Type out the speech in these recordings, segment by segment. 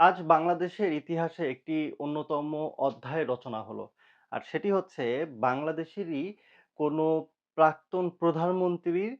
আজ বাংলাদেশের ইতিহাসে একটি অন্যতম অধ্যায় রচনা হলো। আর সেটি হচ্ছে, বাংলাদেশেরই কোনো প্রাক্তন প্রধানমন্ত্রীর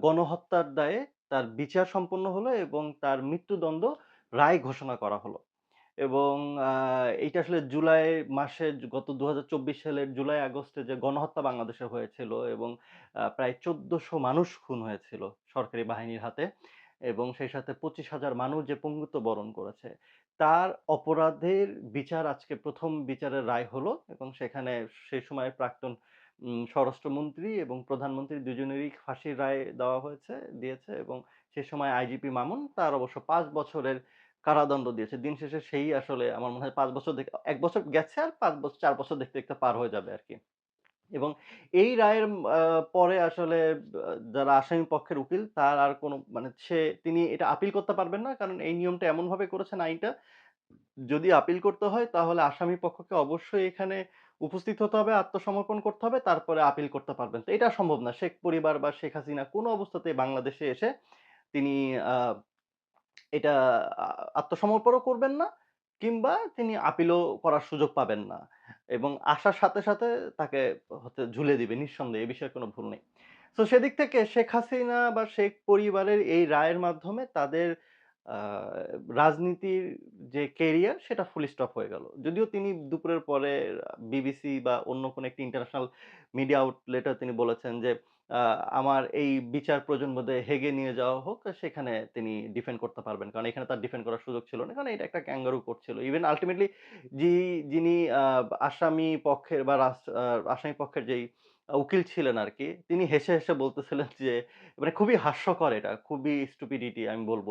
গণহত্যার দায়ে তার বিচার সম্পন্ন হলো এবং তার মৃত্যুদণ্ড রায় ঘোষণা করা হলো। এবং এইটা আসলে জুলাই মাসে গত ২০২৪ সালের জুলাই আগস্টে যে গণহত্যা বাংলাদেশে হয়েছিল এবং প্রায় ১৪০০ মানুষ খুন হয়েছিল সরকারি বাহিনীর হাতে এবং সেই সাথে ২৫,০০০ মানুষ যে পঙ্গুত্ব বরণ করেছে। তার অপরাধের বিচার আজকে প্রথম বিচারের রায় হলো এবং সেখানে সেই সময় প্রাক্তন স্বরাষ্ট্রমন্ত্রী এবং প্রধানমন্ত্রী দুজনেরই ফাঁসির রায় দেওয়া হয়েছে দিয়েছে এবং সে সময় আইজিপি মামুন তার অবশ্য পাঁচ বছরের কারাদণ্ড দিয়েছে। দিন শেষে সেই আসলে আমার মনে হয় পাঁচ বছর ১ বছর গেছে আর পাঁচ বছর চার বছর দেখতে, দেখতে পার হয়ে যাবে আরকি। এবং এই রায়ের পরে আসলে যারা আসামি পক্ষের উকিল তার আর কোনো মানে সে তিনি এটা আপিল করতে পারবেন না। কারণ এই নিয়মটা এমনভাবে করেছেন আইনটা, যদি আপিল করতে হয় তাহলে আসামি পক্ষকে অবশ্যই এখানে উপস্থিত হতে হবে, আত্মসমর্পণ করতে হবে, তারপরে আপিল করতে পারবেন। তো এটা সম্ভব না। শেখ পরিবার বা শেখ হাসিনা কোনো অবস্থাতে বাংলাদেশে এসে তিনি এটা আত্মসমর্পণও করবেন না কিংবা তিনি আপিলও করার সুযোগ পাবেন না। এবং আসার সাথে, সাথে তাকে হচ্ছে ঝুলে দিবে নিঃসন্দেহে এ বিষয়ে কোনো ভুল নেই। তো সেদিক থেকে শেখ হাসিনা বা শেখ পরিবারের এই রায়ের মাধ্যমে তাদের রাজনীতির যে কেরিয়ার সেটা ফুল স্টপ হয়ে গেল। যদিও তিনি দুপুরের পরে বিবিসি বা অন্য কোনো একটি ইন্টারন্যাশনাল মিডিয়া আউটলেটে তিনি বলেছেন যে, আমার এই বিচার বোধে হেগে নিয়ে যাওয়া হোক, সেখানে তিনি ডিফেন্ড করতে পারবেন। কারণ এখানে তার ডিফেন্ড করার সুযোগ ছিল না। কারণ এটা একটা ক্যাঙ্গারু কোর্ট ছিল। ইভেন আল্টিমেটলি যি যিনি আসামি পক্ষের বা আসামি পক্ষের যেই উকিল ছিলেন আর কি তিনি হেসে, হেসে বলতেছিলেন যে মানে খুবই হাস্যকর এটা। খুবই স্টুপিডিটি আমি বলব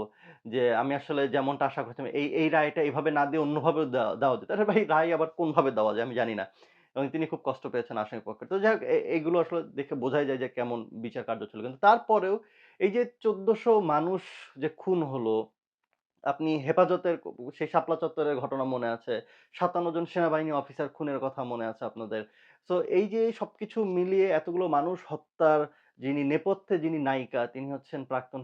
যে আমি আসলে যেমনটা আশা করছিলাম এই, এই রায়টা এভাবে না দিয়ে অন্যভাবে দেওয়া দেওয়া যেত। আরে ভাই রায় আবার কোনভাবে দেওয়া যায় আমি জানি না। এবং তিনি খুব কষ্ট পেয়েছেন আসামি পক্ষে। তো যাই হোক এ এগুলো আসলে দেখে বোঝাই যায় যে কেমন বিচার কার্য ছিল। কিন্তু তারপরেও এই যে ১৪০০ মানুষ যে খুন হলো, আপনি হেফাজতের সেই শাপলা চত্বরের ঘটনা মনে আছে। ৫৭ জন সেনাবাহিনী অফিসার খুনের কথা মনে আছে আপনাদের। সো এই যে সবকিছু মিলিয়ে এতগুলো মানুষ হত্যার যিনি নেপথ্যে যিনি নায়িকা তিনি হচ্ছেন প্রাক্তন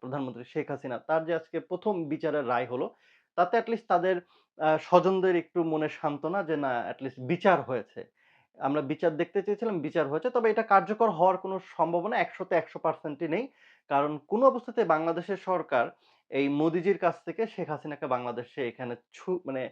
প্রধানমন্ত্রী শেখ হাসিনা। তার যে আজকে প্রথম বিচারের রায় হলো, তাতে এটলিস্ট তাদের স্বজনদের একটু মনে সান্ত্বনা যে না এটলিস্ট বিচার হয়েছে। আমরা বিচার দেখতে চেয়েছিলাম, বিচার হয়েছে। তবে এটা কার্যকর হওয়ার কোনো সম্ভাবনা ১০০ তে ১০০% নেই। কারণ কোন অবস্থাতে বাংলাদেশের সরকার এই মোদিজির কাছ থেকে শেখ হাসিনাকে বাংলাদেশে এখানে ছু মানে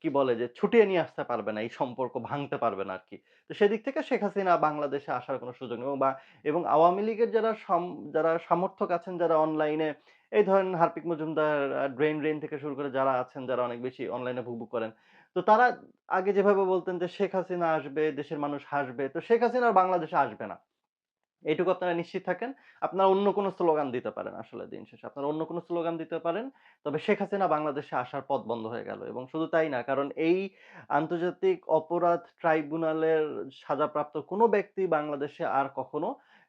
কি বলে যে ছুটিয়ে নিয়ে আসতে পারবে না। এই সম্পর্ক ভাঙতে পারবে না আর কি তো সেদিক থেকে শেখ হাসিনা বাংলাদেশে আসার কোনো সুযোগ নেই বা এবং আওয়ামী লীগের যারা সম যারা সমর্থক আছেন যারা অনলাইনে এই ধরেন হার্পিক মজুমদার, আ ড্রেন থেকে শুরু করে যারা আছেন যারা অনেক বেশি অনলাইনে ভুকভুক করেন। তো তারা আগে যেভাবে বলতেন যে শেখ হাসিনা আসবে, দেশের মানুষ হাসবে। তো শেখ হাসিনা আর বাংলাদেশে আসবে না। এইটুকু আপনারা নিশ্চিত থাকেন। আপনারা অন্য কোনো স্লোগান দিতে পারেন আসলে দিন শেষে। আপনারা অন্য কোনো স্লোগান দিতে পারেন। তবে শেখ হাসিনা বাংলাদেশে আসার পথ বন্ধ হয়ে গেল এবং শুধু তাই না কারণ এই আন্তর্জাতিক অপরাধ ট্রাইব্যুনালের সাজাপ্রাপ্ত কোনো ব্যক্তি বাংলাদেশে আর কখনো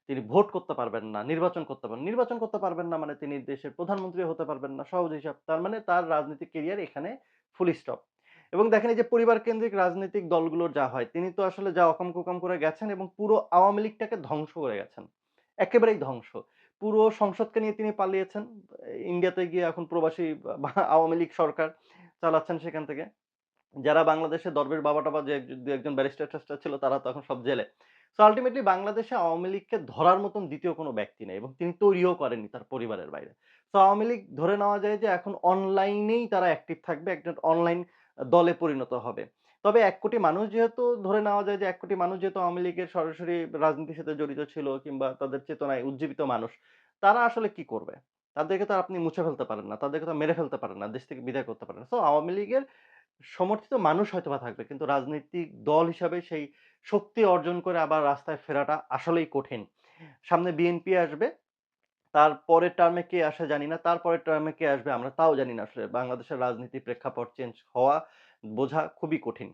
তিনি ভোট করতে পারবেন না, নির্বাচন করতে পারবেন নির্বাচন করতে পারবেন না মানে তিনি দেশের প্রধানমন্ত্রী হতে পারবেন না। সহজ হিসাব। তার মানে তার রাজনৈতিক ক্যারিয়ার এখানে ফুল স্টপ। এবং দেখেন এই যে পরিবার কেন্দ্রিক রাজনৈতিক দলগুলোর যা হয়, তিনি তো আসলে যা অকাম-কুকাম করে গেছেন এবং পুরো আওয়ামী লীগটাকে ধ্বংস করে গেছেন। একেবারেই ধ্বংস। পুরো সংসদকে নিয়ে তিনি পালিয়েছেন। ইন্ডিয়াতে গিয়ে এখন প্রবাসী আওয়ামী লীগ সরকার চালাচ্ছেন সেখান থেকে। যারা বাংলাদেশে দরবের বাবা-টাবা যে ২-১ জন ব্যারিস্টার-ট্যারিস্টার ছিল তারা তো এখন সব জেলে। সো আল্টিমেটলি বাংলাদেশে আওয়ামী লীগকে ধরার মতন দ্বিতীয় কোনো ব্যক্তি নেই এবং তিনি তৈরিও করেননি তার পরিবারের বাইরে। সো আওয়ামী লীগ ধরে নেওয়া যায় যে এখন অনলাইনেই তারা অ্যাক্টিভ থাকবে। একটা অনলাইন দলে পরিণত হবে। তবে এক কোটি মানুষ যেহেতু ধরে নেওয়া যায় যে এক কোটি মানুষ যেহেতু আওয়ামী লীগের সরাসরি রাজনীতির সাথে জড়িত ছিল কিংবা তাদের চেতনায় উজ্জীবিত মানুষ, তারা আসলে কি করবে? তাদেরকে তো আপনি মুছে ফেলতে পারেন না। তাদেরকে তো মেরে ফেলতে পারেন না। দেশ থেকে বিদায় করতে পারেন। সো আওয়ামী লীগের সমর্থিত মানুষ হয়তো বা থাকবে। কিন্তু রাজনৈতিক দল হিসাবে সেই শক্তি অর্জন করে আবার রাস্তায় ফেরাটা আসলেই কঠিন। সামনে বিএনপি আসবে। তার পরের টার্মে কে আসে জানি না। তারপরের টার্মে কে আসবে আমরা তাও জানি না আসলে। বাংলাদেশের রাজনীতি প্রেক্ষাপট চেঞ্জ হওয়া, বোঝা খুবই কঠিন।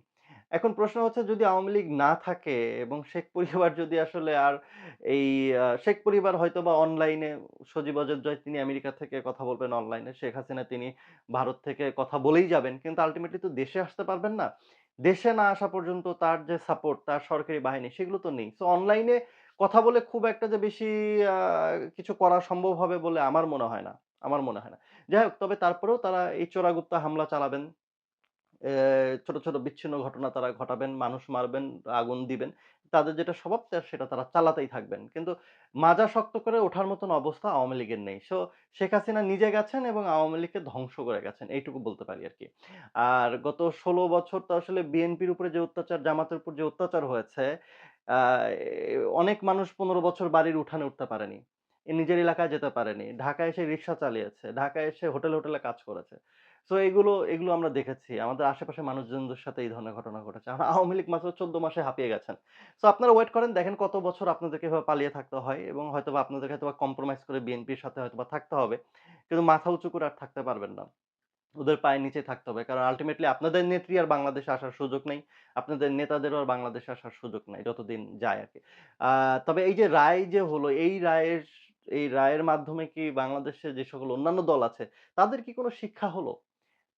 এখন প্রশ্ন হচ্ছে যদি আওয়ামী লীগ না থাকে এবং শেখ পরিবার যদি আসলে আর এই শেখ পরিবার হয়তো বা অনলাইনে সজীব অজয় তিনি আমেরিকা থেকে কথা বলবেন অনলাইনে। শেখ হাসিনা তিনি ভারত থেকে কথা বলেই যাবেন। কিন্তু আল্টিমেটলি তো দেশে আসতে পারবেন না। দেশে না আসা পর্যন্ত তার যে সাপোর্ট, তার সরকারি বাহিনী সেগুলো তো নেই। সো অনলাইনে কথা বলে খুব একটা যে বেশি কিছু করা সম্ভব হবে বলে আমার মনে হয় না। আমার মনে হয় না। যাই হোক তবে তারপরেও তারা এই চোরাগুপ্তা হামলা চালাবেন। ছোট, ছোট বিচ্ছিন্ন ঘটনা তারা ঘটাবেন, মানুষ মারবেন, আগুন দিবেন। তাদের যেটা স্বভাব সেটা তারা চালাতেই থাকবেন। কিন্তু মাজা শক্ত করে ওঠার মতন অবস্থা আওয়ামী লীগের নেই। সো শেখ হাসিনা নিজে গেছেন এবং আওয়ামী লীগকে ধ্বংস করে গেছেন। এইটুকু বলতে পারি আর কি আর গত ১৬ বছর তো আসলে বিএনপির উপরে যে অত্যাচার, জামাতের উপর যে অত্যাচার হয়েছে, অনেক মানুষ ১৫ বছর বাড়ির উঠানে উঠতে পারেনি। নিজের এলাকায় যেতে পারেনি। ঢাকায় এসে রিক্সা চালিয়েছে। ঢাকায় এসে হোটেল হোটেলে কাজ করেছে। সো এগুলো, এগুলো আমরা দেখেছি। আমাদের আশেপাশে মানুষজনদের সাথে এই ধরনের ঘটনা ঘটেছে। আর আওয়ামী লীগ মাত্র ১৪ মাসে হাঁপিয়ে গেছেন। সো আপনারা ওয়েট করেন দেখেন কত বছর আপনাদেরকে এভাবে পালিয়ে থাকতে হয় এবং হয়তোবা আপনাদেরকে হয়তোবা কম্প্রোমাইজ করে বিএনপির সাথে হয়তোবা থাকতে হবে। কিন্তু মাথা উঁচু করে আর থাকতে পারবেন না। ওদের পায়ের নিচে থাকতে হবে। কারণ আল্টিমেটলি আপনাদের নেত্রী আর বাংলাদেশে আসার সুযোগ নেই। আপনাদের নেতাদেরও আর বাংলাদেশে আসার সুযোগ নেই যতদিন যায় আরকি। আ তবে এই যে রায় যে হলো, এই রায়ের এই রায়ের মাধ্যমে কি বাংলাদেশে যে সকল অন্যান্য দল আছে, তাদের কি কোনো শিক্ষা হলো?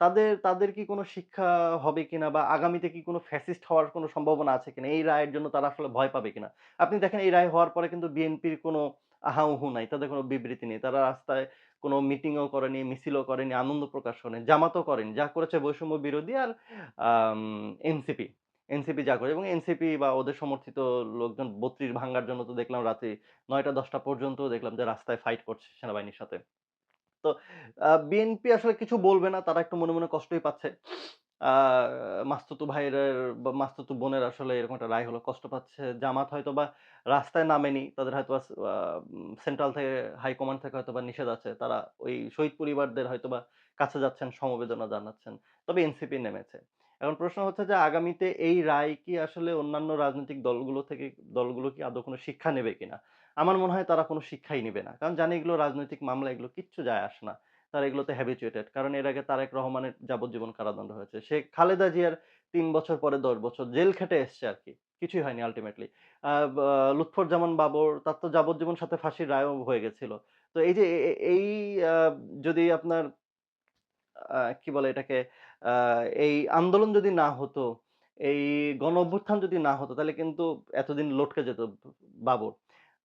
তাদের তাদের কি কোন শিক্ষা হবে কিনা বা আগামীতে কি কোন ফ্যাসিস্ট হওয়ার কোন সম্ভাবনা আছে কিনা? এই রায়ের জন্য তারা আসলে ভয় পাবে কিনা? আপনি দেখেন এই রায় হওয়ার পরে কিন্তু বিএনপির কোনো আহা-উহু নাই। তাদের কোনো বিবৃতি নেই। তারা রাস্তায় কোনো মিটিংও করেনি, মিছিলও করেনি, আনন্দ প্রকাশ করেনি, জামাতও করেনি। যা করেছে বৈষম্য বিরোধী আর এনসিপি। এনসিপি যা করে এবং এনসিপি বা ওদের সমর্থিত লোকজন ৩২ ভাঙ্গার জন্য তো দেখলাম রাতে নয়টা দশটা পর্যন্ত দেখলাম যে রাস্তায় ফাইট করছে সেনাবাহিনীর সাথে। তো বিএনপি আসলে কিছু বলবে না। তারা একটু মনে, মনে কষ্টই পাচ্ছে। মাসতুতো ভাইয়ের বা মাসতুতো বোনের আসলে এরকম একটা রায় হলো, কষ্ট পাচ্ছে। জামাত হয়তোবা রাস্তায় নামেনি। তাদের হয়তোবা স সেন্ট্রাল থেকে হাইকমান্ড থেকে হয়তো বা নিষেধ আছে। তারা ওই শহীদ পরিবারদের হয়তোবা কাছে যাচ্ছেন, সমবেদনা জানাচ্ছেন। তবে এনসিপি নেমেছে। এখন প্রশ্ন হচ্ছে যে আগামীতে এই রায় কি আসলে অন্যান্য রাজনৈতিক দলগুলো থেকে দলগুলো কি আদৌ কোনো শিক্ষা নেবে কিনা? আমার মনে হয় তারা কোনো শিক্ষাই নিবে না। কারণ জানে এগুলো রাজনৈতিক মামলা, এগুলো কিচ্ছু যায় আসে না। তারা এগুলোতে হ্যাবিচুয়েটেড। কারণ এর আগে তারেক রহমানের যাবজ্জীবন কারাদণ্ড হয়েছে। সে খালেদা জিয়ার তিন বছর পরে ১০ বছর জেল খেটে এসছে আর কি কিছুই হয়নি আল্টিমেটলি। আ বা লুৎফরজামান বাবর তার তো যাবজ্জীবন সাথে ফাঁসির রায়ও হয়ে গেছিল। তো এই যে এই যদি আপনার কি বলে এটাকে? এই আন্দোলন যদি না হতো, এই গণ অভ্যুত্থান যদি না হতো তাহলে কিন্তু এতদিন লটকে যেত বাবর।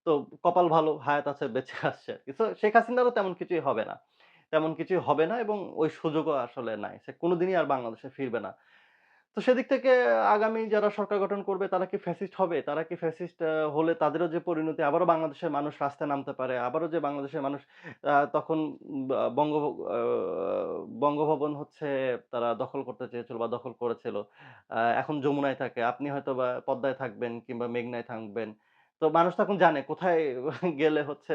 তো কপাল ভালো, হায়াত আছে, বেঁচে আসছে। সো শেখ হাসিনারও তেমন কিছুই হবে না। তেমন কিছুই হবে না এবং ওই সুযোগও আসলে নাই। সে কোনোদিনই আর বাংলাদেশে ফিরবে না। তো সেদিক থেকে আগামী যারা সরকার গঠন করবে তারা কি ফ্যাসিস্ট হবে? তারা কি ফ্যাসিস্ট হলে তাদেরও যে পরিণতি আবারও বাংলাদেশের মানুষ রাস্তায় নামতে পারে। আবারও যে বাংলাদেশের মানুষ তখন বঙ্গ বঙ্গভবন হচ্ছে তারা দখল করতে চেয়েছিল বা দখল করেছিল। এখন যমুনায় থাকে। আপনি হয়তো বা পদ্মায় থাকবেন কিংবা মেঘনায় থাকবেন। তো মানুষ তখন জানে কোথায় গেলে হচ্ছে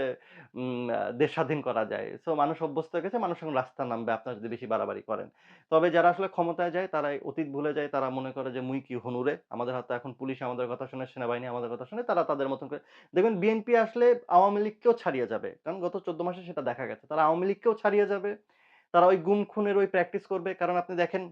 দেশ স্বাধীন করা যায়। সো মানুষ অভ্যস্ত হয়ে গেছে। মানুষ এখন রাস্তায় নামবে আপনারা যদি বেশি বাড়াবাড়ি করেন। তবে যারা আসলে ক্ষমতায় যায় তারা অতীত ভুলে যায়। তারা মনে করে যে মুই কি হনুরে। আমাদের হাতে এখন পুলিশ আমাদের কথা শুনে, সেনাবাহিনী আমাদের কথা শুনে। তারা তাদের মতন করে দেখবেন বিএনপি আসলে আওয়ামী লীগকেও ছাড়িয়ে যাবে। কারণ গত ১৪ মাসে সেটা দেখা গেছে। তারা আওয়ামী লীগকেও ছাড়িয়ে যাবে। তারা ওই গুম খুনের ওই প্র্যাকটিস করবে। কারণ আপনি দেখেন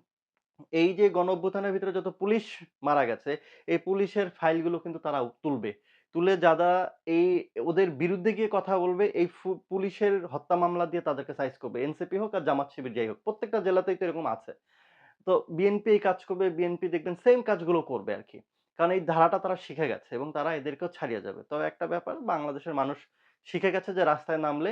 এই যে গণ অভ্যুত্থানের ভিতরে যত পুলিশ মারা গেছে, এই পুলিশের ফাইলগুলো কিন্তু তারা তুলবে। তুলে যারা এই ওদের বিরুদ্ধে গিয়ে কথা বলবে, এই পুলিশের হত্যা মামলা দিয়ে তাদেরকে সাইজ করবে। এনসিপি হোক আর জামাত শিবির যাই হোক। প্রত্যেকটা জেলাতেই তো এরকম আছে। তো বিএনপি এই কাজ করবে, বিএনপি দেখবেন সেম কাজগুলো করবে আর কি কারণ এই ধারাটা তারা শিখে গেছে এবং তারা এদেরকেও ছাড়িয়ে যাবে। তবে একটা ব্যাপার বাংলাদেশের মানুষ শিখে গেছে যে রাস্তায় নামলে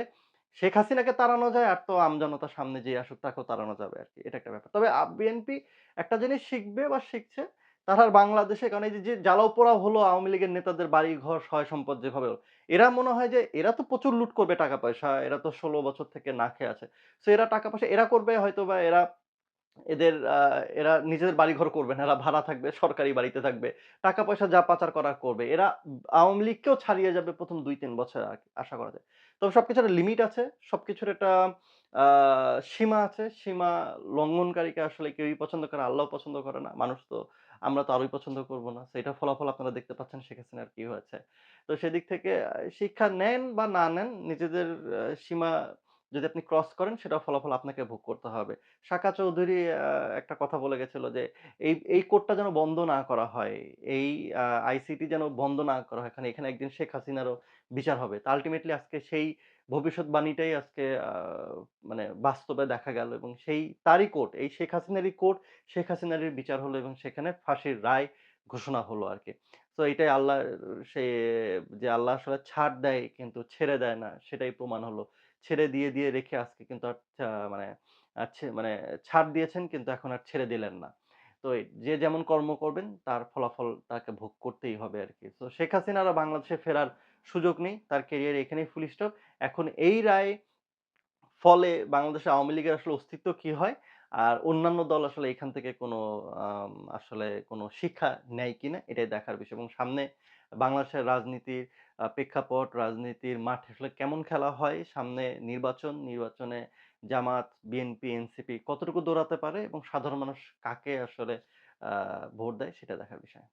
শেখ হাসিনাকে তাড়ানো যায় আর তো আমজনতার সামনে যে আসুক তাকেও তাড়ানো যাবে আর কি এটা একটা ব্যাপার। তবে বিএনপি একটা জিনিস শিখবে বা শিখছে তারা বাংলাদেশে কারণ এই যে, জ্বালাও হলো আওয়ামী লীগের নেতাদের বাড়ি-ঘর, সয়-সম্পদ যেভাবে এরা মনে হয় যে এরা তো প্রচুর লুট করবে টাকা-পয়সা। এরা তো ১৬ বছর থেকে না খেয়ে আছে। সো এরা টাকা-পয়সা এরা করবে হয়তোবা এরা এদের এরা নিজেদের বাড়িঘর করবে না। এরা ভাড়া থাকবে, সরকারি বাড়িতে থাকবে। টাকা-পয়সা যা পাচার করার করবে। এরা আওয়ামী লীগকেও ছাড়িয়ে যাবে ১ম ২-৩ বছর আশা করা যায়। তবে সবকিছুর লিমিট আছে। সবকিছুর একটা সীমা আছে। সীমা লঙ্ঘনকারীকে আসলে কেউই পছন্দ করে আল্লাহ পছন্দ করে না। মানুষ তো, আমরা তো আরোই পছন্দ করব না। সেটা ফলাফল আপনারা দেখতে পাচ্ছেন শেখ আর কি হয়েছে। তো সেদিক থেকে শিক্ষা নেন বা না নেন, নিজেদের সীমা যদি আপনি ক্রস করেন সেটা ফলাফল আপনাকে ভোগ করতে হবে। শাখা চৌধুরী একটা কথা বলে গেছিল যে, "এই এই কোর্টটা যেন বন্ধ না করা হয়। এই আইসিটি যেন বন্ধ না করা হয়। এখানে একদিন শেখ হাসিনারও বিচার হবে।" তা আলটিমেটলি আজকে সেই ভবিষ্যৎবাণীটাই আজকে মানে বাস্তবে দেখা গেল এবং সেই তারই কোর্ট, এই শেখ হাসিনারই কোর্ট, শেখ হাসিনারই বিচার হলো এবং সেখানে ফাঁসির রায় ঘোষণা হলো আর কি তো এটাই আল্লাহর সে যে আল্লাহ আসলে ছাড় দেয় কিন্তু ছেড়ে দেয় না সেটাই প্রমাণ হলো। ছেড়ে দিয়ে, দিয়ে রেখে আজকে কিন্তু আর মানে আচ্ছা মানে ছাড় দিয়েছেন কিন্তু এখন আর ছেড়ে দিলেন না। তো যে যেমন কর্ম করবেন তার ফলাফল তাকে ভোগ করতেই হবে আর কি তো শেখ হাসিনারও বাংলাদেশে ফেরার সুযোগ নেই। তার কেরিয়ার এখানেই ফুল স্টপ। এখন এই রায় ফলে বাংলাদেশে আওয়ামী লীগের আসলে অস্তিত্ব কি হয়? আর অন্যান্য দল আসলে এখান থেকে কোনো আসলে কোনো শিক্ষা নেয় কিনা এটাই দেখার বিষয় এবং সামনে বাংলাদেশের রাজনীতির প্রেক্ষাপট, রাজনীতির মাঠ আসলে কেমন খেলা হয়? সামনে নির্বাচন, নির্বাচনে জামাত, বিএনপি, এনসিপি কতটুকু দৌড়াতে পারে এবং সাধারণ মানুষ কাকে আসলে ভোট দেয় সেটা দেখার বিষয়।